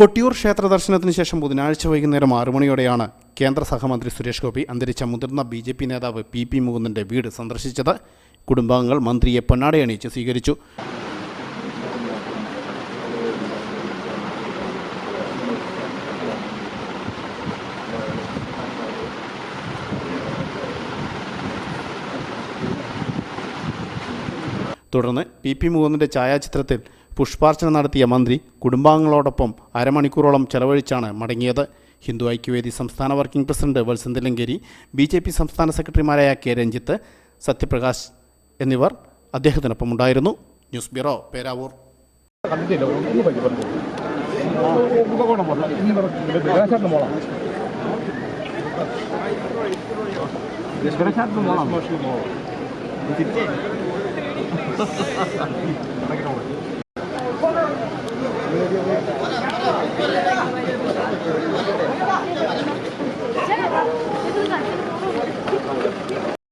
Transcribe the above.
കൊട്ടിയൂർ ക്ഷേത്ര ദർശനത്തിന് ശേഷം ബുധനാഴ്ച വൈകുന്നേരം ആറു മണിയോടെയാണ് കേന്ദ്ര സഹമന്ത്രി സുരേഷ് ഗോപി അന്തരിച്ച മുതിർന്ന ബി ജെ പി നേതാവ് പി പി മുകുന്ദന്റെ വീട് സന്ദർശിച്ചത്. കുടുംബാംഗങ്ങൾ മന്ത്രിയെ പൊന്നാടയണിയിച്ച് സ്വീകരിച്ചു. തുടർന്ന് പി പി മുകുന്ദന്റെ ഛായാചിത്രത്തിൽ പുഷ്പാർച്ചന നടത്തിയ മന്ത്രി കുടുംബാംഗങ്ങളോടൊപ്പം അരമണിക്കൂറോളം ചെലവഴിച്ചാണ് മടങ്ങിയത്. ഹിന്ദു ഐക്യവേദി സംസ്ഥാന working president Valsan Thillankeri B J P സംസ്ഥാന സെക്രട്ടറിമാരായ കെ രഞ്ജിത്ത് സത്യപ്രകാശ് എന്നിവർ അദ്ദേഹത്തിനൊപ്പം ഉണ്ടായിരുന്നു news bureau Peravoor.